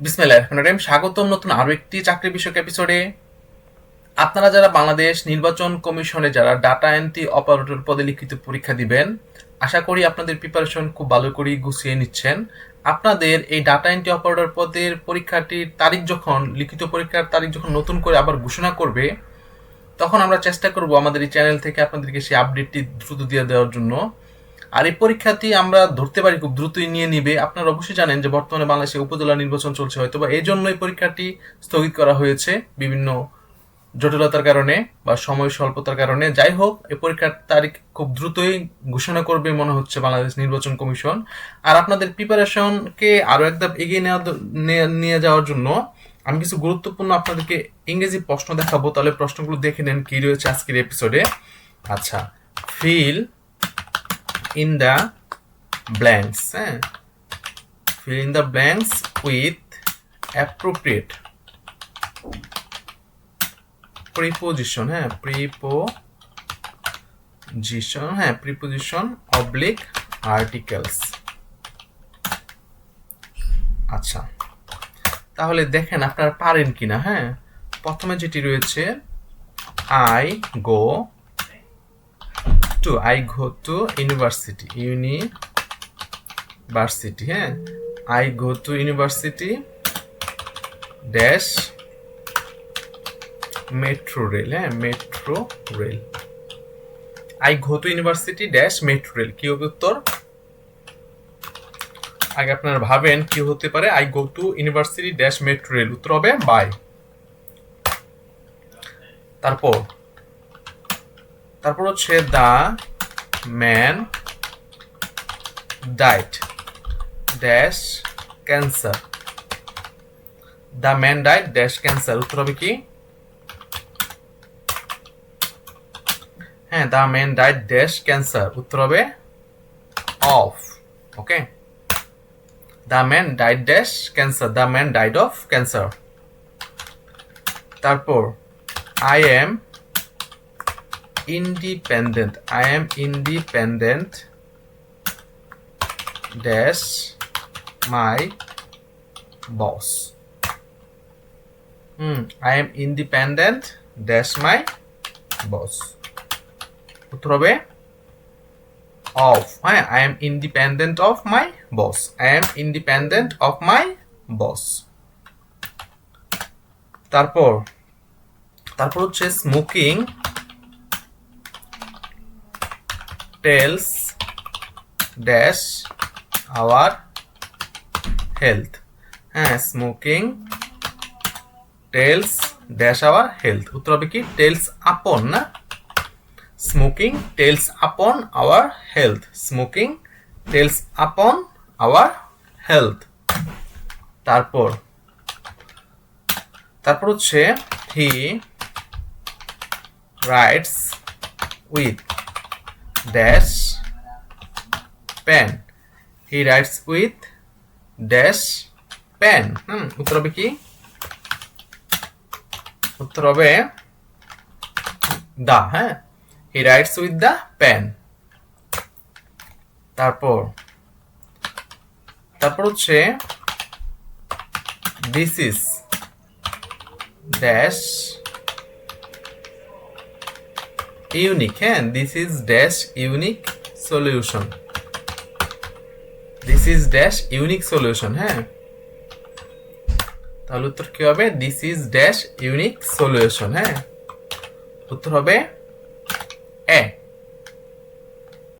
বিসমিল্লাহির রহমানির রহিম, স্বাগতম নতুন আরও একটি চাকরি বিষয়ক এপিসোডে আপনারা যারা বাংলাদেশ নির্বাচন কমিশনে যারা ডাটা এন্ট্রি অপারেটর পদে লিখিত পরীক্ষা দিবেন, আশা করি আপনাদের প্রিপারেশন খুব ভালো করে গুছিয়ে নিচ্ছেন। আপনাদের এই ডাটা এন্ট্রি অপারেটর পদের পরীক্ষাটির তারিখ যখন, লিখিত পরীক্ষার তারিখ যখন নতুন করে আবার ঘোষণা করবে, তখন আমরা চেষ্টা করব আমাদের এই চ্যানেল থেকে আপনাদেরকে সেই আপডেটটি দ্রুত দিয়ে দেওয়ার জন্য। আর এই পরীক্ষাটি আমরা ধরতে পারি খুব দ্রুতই নিয়ে নিবে। আপনারা অবশ্যই জানেন যে বর্তমানে বাংলাদেশে উপজেলা নির্বাচন চলছে হয়তো বা এই জন্য এই পরীক্ষাটি স্থগিত করা হয়েছে বিভিন্ন জটিলতার কারণে বা সময় স্বল্পতার কারণে। যাই হোক এই পরীক্ষার তারিখ খুব দ্রুতই ঘোষণা করবে মনে হচ্ছে বাংলাদেশ নির্বাচন কমিশন। আর আপনাদের প্রিপারেশনকে আরও একদম এগিয়ে নেওয়া নিয়ে যাওয়ার জন্য আমি কিছু গুরুত্বপূর্ণ আপনাদেরকে ইংরেজি প্রশ্ন দেখাবো। তাহলে প্রশ্নগুলো দেখে নেন কি রয়েছে আজকের এপিসোডে আচ্ছা fill in the blanks eh? fill in the blanks with appropriate preposition হ্যাঁ preposition হ্যাঁ preposition oblique articles আচ্ছা তাহলে দেখেন আপনারা পারেন কিনা হ্যাঁ প্রথমে যেটি রয়েছে I go to I go to university university হ্যাঁ? I go to university dash metro rail হ্যাঁ? Metro rail. I go to university dash metro rail. কি হবে উত্তর? আগে আপনারা ভাবেন কি হতে পারে। I go to university dash metro rail. উত্তর হবে বাই। তারপর তারপর হচ্ছে the man died dash cancer. The man died dash cancer. উত্তর হবে কি? হ্যাঁ the man died dash cancer. উত্তর হবে of. Okay? The man died dash cancer. The man died of cancer. তারপর, I am independent i am independent dash my boss hmm i am independent dash my boss উত্তর হবে of হ্যাঁ i am independent of my boss i am independent of my boss তারপর তারপর হচ্ছে smoking Tells dash our health. হ্যাঁ smoking tells dash our health উত্তর হবে কি? টেলস আপন না? Smoking tells upon our health smoking tells upon our health তারপর তারপর হচ্ছে he writes with dash pen. He writes with dash pen. হুম, উত্তর হবে কি? উত্তর হবে দা হ্যাঁ? He writes with the pen তারপর তারপর হচ্ছে দিস ইজ ড্যাশ ইউনিক হ্যাঁ this is dash unique solution this is dash unique solution হ্যাঁ। তাহলে উত্তর কি হবে? This is dash unique solution হ্যাঁ। উত্তর হবে